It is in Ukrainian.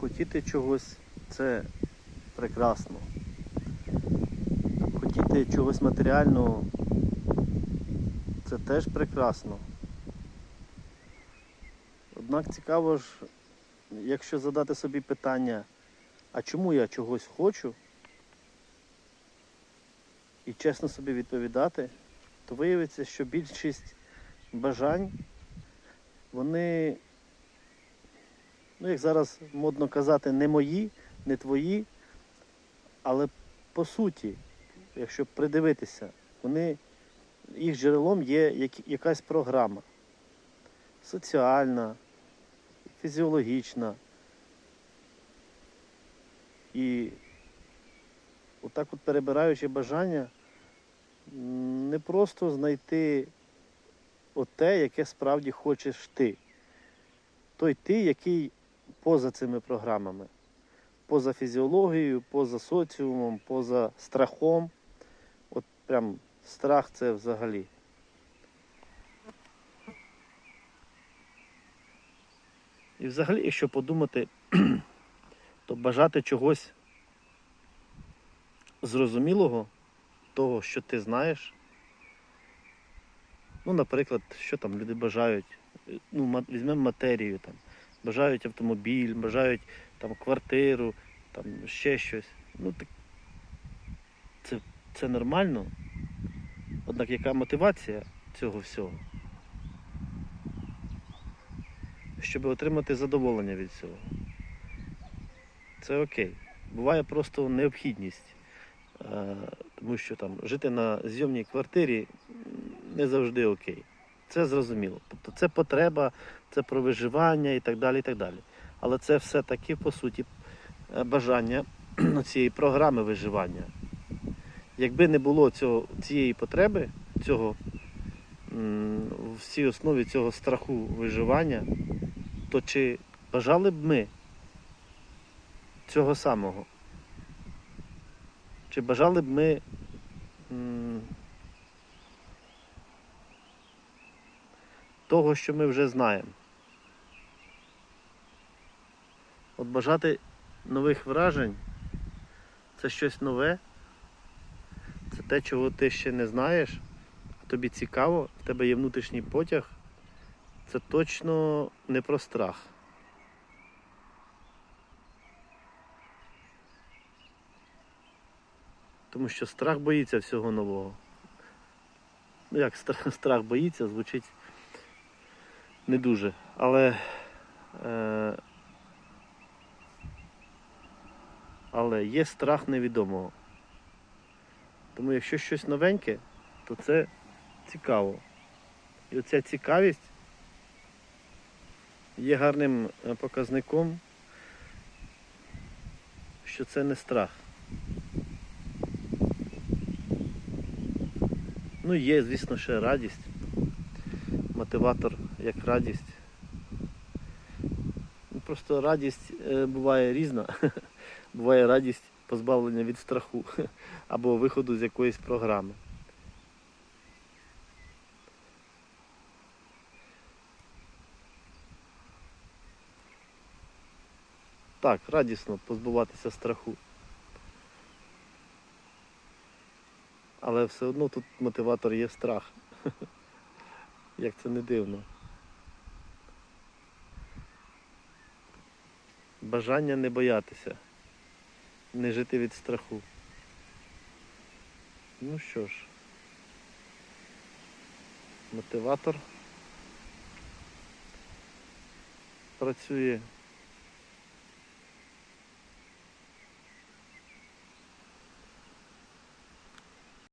хотіти чогось це прекрасно. Хотіти чогось матеріального це теж прекрасно. Однак цікаво ж, якщо задати собі питання, а чому я чогось хочу, і чесно собі відповідати, то виявиться, що більшість бажань, вони, ну як зараз модно казати, не мої, не твої, але по суті, якщо придивитися, вони, їх джерелом є як- якась програма. Соціальна, фізіологічна. І отак от перебираючи бажання, не просто знайти оте, яке справді хочеш ти. Той ти, який поза цими програмами, поза фізіологією, поза соціумом, поза страхом. От прям страх це взагалі. І взагалі, якщо подумати, то бажати чогось зрозумілого, того, що ти знаєш. Ну, наприклад, що там люди бажають, ну, візьмемо матерію, там, бажають автомобіль, бажають там, квартиру, там, ще щось. Ну, так це, це нормально. Однак яка мотивація цього всього? Щоб отримати задоволення від цього. Це окей. Буває просто необхідність. Е, Тому що там жити на зйомній квартирі не завжди окей. Це зрозуміло. Тобто це потреба, це про виживання і так далі. і так далі. Але це все-таки, по суті, е, бажання цієї програми виживання. Якби не було цього, цієї потреби, цього, в цій основі цього страху виживання, то чи бажали б ми цього самого? Чи бажали б ми того, що ми вже знаємо? От бажати нових вражень це щось нове, це те, чого ти ще не знаєш, а тобі цікаво, в тебе є внутрішній потяг. Це точно не про страх. Тому що страх боїться всього нового. Ну як страх, страх боїться, звучить не дуже. Але, е, але є страх невідомого. Тому якщо щось новеньке, то це цікаво. І оця цікавість є гарним е, показником, що це не страх. Ну, є, звісно, ще радість. Мотиватор як радість. Ну, Просто радість е, буває різна. буває радість позбавлення від страху або виходу з якоїсь програми. Так, радісно позбуватися страху. Але все одно тут мотиватор є страх. Як це не дивно. Бажання не боятися, не жити від страху. Ну що ж, мотиватор працює